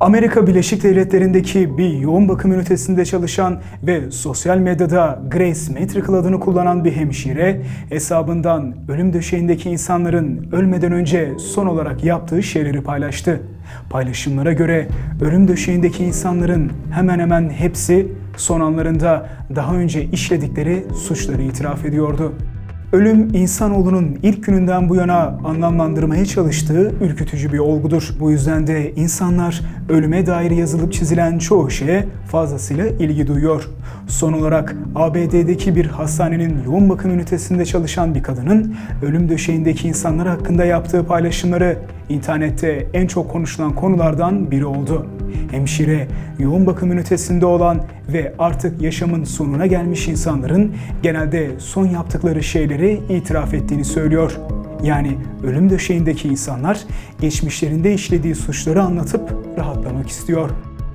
Amerika Birleşik Devletleri'ndeki bir yoğun bakım ünitesinde çalışan ve sosyal medyada Grace Metrical adını kullanan bir hemşire hesabından ölüm döşeğindeki insanların ölmeden önce son olarak yaptığı şeyleri paylaştı. Paylaşımlara göre ölüm döşeğindeki insanların hemen hemen hepsi son anlarında daha önce işledikleri suçları itiraf ediyordu. Ölüm insanoğlunun ilk gününden bu yana anlamlandırmaya çalıştığı ürkütücü bir olgudur. Bu yüzden de insanlar ölüme dair yazılıp çizilen çoğu şeye fazlasıyla ilgi duyuyor. Son olarak ABD'deki bir hastanenin yoğun bakım ünitesinde çalışan bir kadının ölüm döşeğindeki insanlar hakkında yaptığı paylaşımları internette en çok konuşulan konulardan biri oldu. Hemşire, yoğun bakım ünitesinde olan ve artık yaşamın sonuna gelmiş insanların genelde son yaptıkları şeyleri itiraf ettiğini söylüyor. Yani ölüm döşeğindeki insanlar geçmişlerinde işlediği suçları anlatıp rahatlamak istiyor.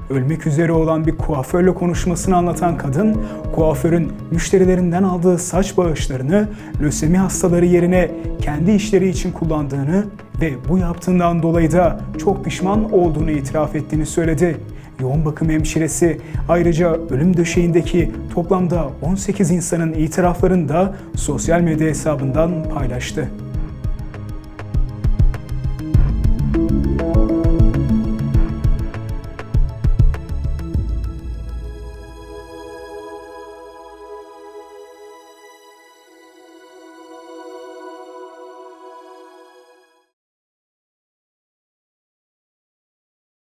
Ölmek üzere olan bir kuaförle konuşmasını anlatan kadın, kuaförün müşterilerinden aldığı saç bağışlarını lösemi hastaları yerine kendi işleri için kullandığını ve bu yaptığından dolayı da çok pişman olduğunu itiraf ettiğini söyledi. Yoğun bakım hemşiresi ayrıca ölüm döşeğindeki toplamda 18 insanın itiraflarını da sosyal medya hesabından paylaştı.